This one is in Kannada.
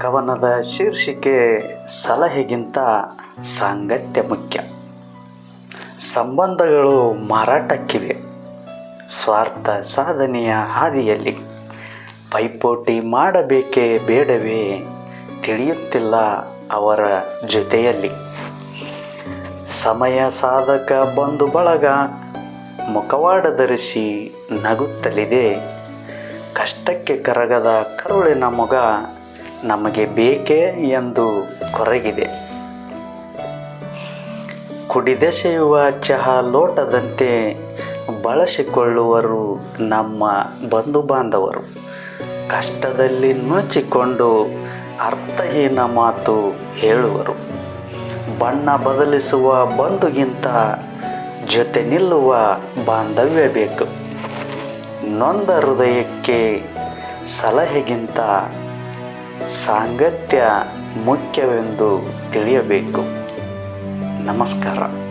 ಕವನದ ಶೀರ್ಷಿಕೆ ಸಲಹೆಗಿಂತ ಸಾಂಗತ್ಯ ಮುಖ್ಯ. ಸಂಬಂಧಗಳು ಮಾರಾಟಕ್ಕಿವೆ. ಸ್ವಾರ್ಥ ಸಾಧನೆಯ ಹಾದಿಯಲ್ಲಿ. ಪೈಪೋಟಿ ಮಾಡಬೇಕೇ ಬೇಡವೇ ತಿಳಿಯುತ್ತಿಲ್ಲ ಅವರ ಜೊತೆಯಲ್ಲಿ. ಸಮಯ ಸಾಧಕ ಬಂಧು ಬಳಗ ಮುಖವಾಡ ಧರಿಸಿ ನಗುತ್ತಲಿದೆ. ಕಷ್ಟಕ್ಕೆ ಕರಗದ ಕರುಳಿನ ಮೊಗ ನಮಗೆ ಬೇಕೇ ಎಂದು ಕೊರಗಿದೆ. ಕುಡಿದೆಸೆಯುವ ಚಹಾ ಲೋಟದಂತೆ ಬಳಸಿಕೊಳ್ಳುವರು ನಮ್ಮ ಬಂಧು ಬಾಂಧವರು ಕಷ್ಟದಲ್ಲಿ ನುಚ್ಚಿಕೊಂಡು ಅರ್ಥಹೀನ ಮಾತು ಹೇಳುವರು. ಬಣ್ಣ ಬದಲಿಸುವ ಬಂಧುಗಿಂತ ಜೊತೆ ನಿಲ್ಲುವ ಬಾಂಧವ್ಯ ಬೇಕು. ನೊಂದ ಹೃದಯಕ್ಕೆ ಸಲಹೆಗಿಂತ ಸಾಂಗತ್ಯ ಮುಖ್ಯವೆಂದು ತಿಳಿಯಬೇಕು. ನಮಸ್ಕಾರ.